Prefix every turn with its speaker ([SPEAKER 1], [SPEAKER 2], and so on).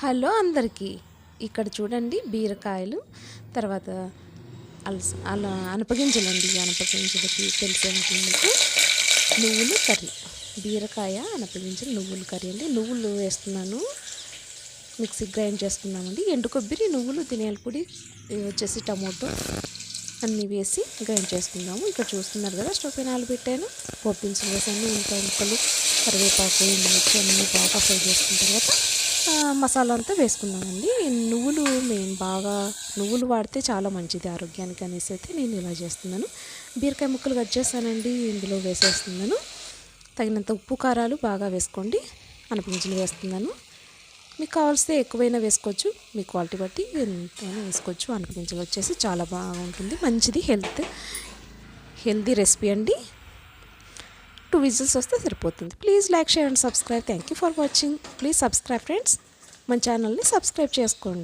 [SPEAKER 1] Hello అందరికీ. ఇక్కడ చూడండి బీరకాయలు తర్వాత అలస అలా అనపగింజలండి అనపగింజలకి తెలిసే ఉంటుంది మీకు. నువ్వులు కర్రీ బీరకాయ అనపగింజలు నువ్వులు కర్రీ అండి. నువ్వులు వేస్తున్నాను. మిక్సీ గ్రైండ్ చేసుకున్నామండి ఎండు కొబ్బరి నువ్వులు ధనియాల పొడి వచ్చేసి టమోటో అన్నీ వేసి గ్రైండ్ చేసుకుందాము. ఇక్కడ చూస్తున్నారు కదా స్టవ్ పైన ఆలు పెట్టాను. పోపు దినుసులు వేసాను. ఇంకా ముక్కలు కరివేపాకు మిర్చి అన్నీ బాగా ఫ్రై చేసుకున్న తర్వాత మసాలా అంతా వేసుకుందామండి నువ్వులు మేము బాగా నువ్వులు వాడితే చాలా మంచిది ఆరోగ్యానికి అనేసి అయితే నేను ఇలా చేస్తున్నాను. బీరకాయ ముక్కలు కట్ చేస్తానండి ఇందులో వేసేస్తున్నాను. తగినంత ఉప్పు కారాలు బాగా వేసుకోండి. అనపించలు వేస్తున్నాను. మీకు కావాల్సితే ఎక్కువైనా వేసుకోవచ్చు మీ క్వాలిటీ బట్టి ఎంతైనా వేసుకోవచ్చు. అనపించలు వచ్చేసి చాలా బాగుంటుంది. మంచిది హెల్త్ హెల్తీ రెసిపీ అండి. టూ విజిల్స్ వస్తే సరిపోతుంది. Please like share and subscribe. Thank you for watching. Please subscribe friends. మన ఛానల్ని సబ్స్క్రైబ్ చేసుకోండి.